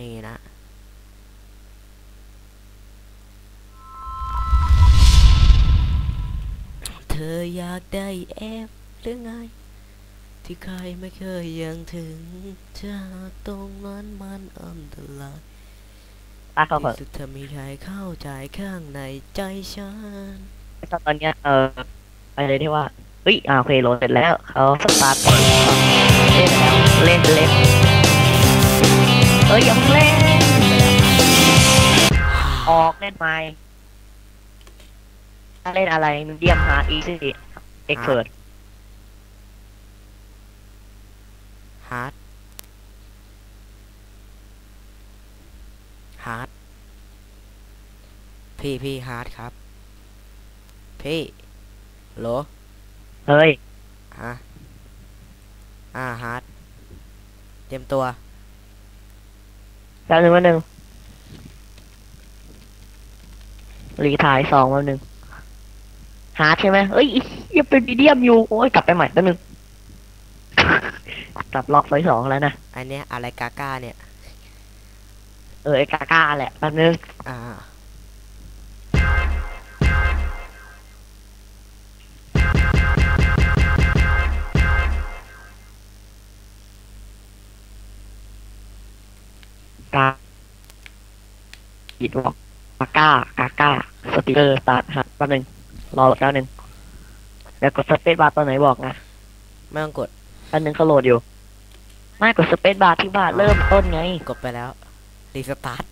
นี่นะเธออยากได้แอบหรือไง ที่ใครไม่เคยยังถึงจะตรงนั้นมันอันตรายตาเขาเถที่อะสุดเธอมีใครเข้าใจข้างในใจฉัน ตอนเนี้ยเออไปเลยที่ว่าเฮ้ยอ่าโอเคโหลดเสร็จแล้วเขาสตาร์ทก่อนเล่นแล้วเล่นเล่น เอ้ยยังเล่นออกเล่นไหมถ้าเล่นอะไรมีเดียมฮาร์ดอีซี่เอ็กเพิร์ดฮาร์ดฮาร์ดพี่พี่ฮาร์ดครับ พี่โหลเฮ้ยฮะอ่าฮาร์ดเตรียมตัว แป๊บนึงแป๊บนึงรีถ่ายสองแป๊บนึงฮาร์ดใช่ไหมเอ้ยยังเป็นมีเดียมอยู่ โอ้ยกลับไปใหม่แป๊บนึงกลับล็อกไฟสองแล้วนะ อันเนี้ยอะไรกาก้าเนี่ย เออไอ้กาก้าแหละแป๊บนึงอ่า กาปิดวอกกาก้ากาก้าสติกเกอร์สตาร์ทฮะแป๊บนึงรอแป๊บนึงแล้วกดสเปซบาร์ตัวไหนบอกนะไม่ต้องกดแป๊บนึงเขาโหลดอยู่ ไม่กดสเปซบาร์ที่ว่าเริ่มต้นไงกดไปแล้วรีสตาร์ท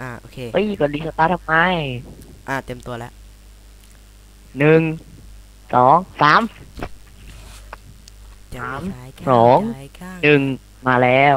อ่าโอเคเฮ้ยกดรีสตาร์ททำไมอ่าเต็มตัวแล้วหนึ่งสองสามจะสามใครสองใครข้างหนึ่งมาแล้ว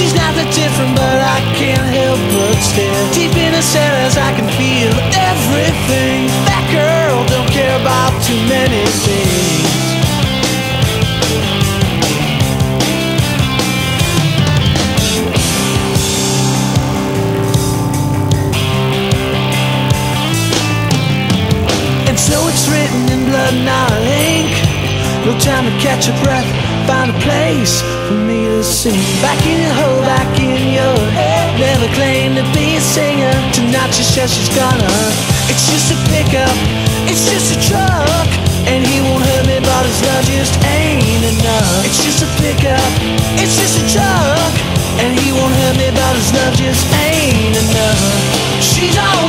She's not that different, but I can't help but stare. Deep in her cells, I can feel everything. That girl don't care about too many things. And so it's written in blood, not ink. No time to catch a breath, find a place for me to sing. Back in your hole, back in your head. Never claimed to be a singer. Tonight she says she's gonna. It's just a pickup, it's just a truck. And he won't hurt me, but his love just ain't enough. It's just a pickup, it's just a truck. And he won't hurt me, but his love just ain't enough. She's all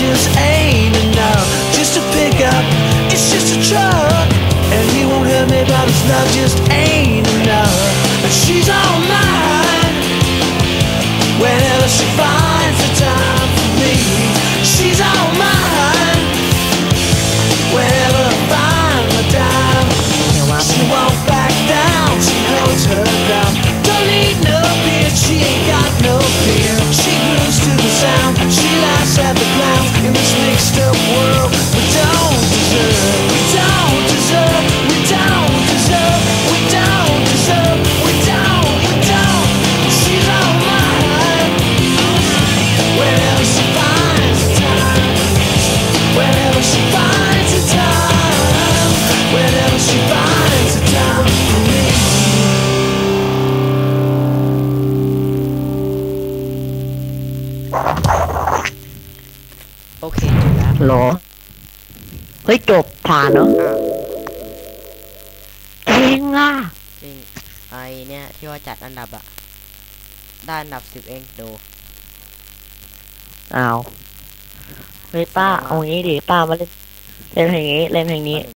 just ain't enough Just a pickup, it's just a truck And he won't hurt me about his love just ain't enough. And she's all โอเคจบแล้วเหรอ เฮ้ยจบผ่านเนาะอ้าวเก่งอะจริงไอเนี่ยที่ว่าจัดอันดับอะได้อันดับสิบเองดูอ้าวเฮ้ยป้าเอางี้ดิป้ามาเล่นเล่นเพลงนี้ เล่นเพลงนี้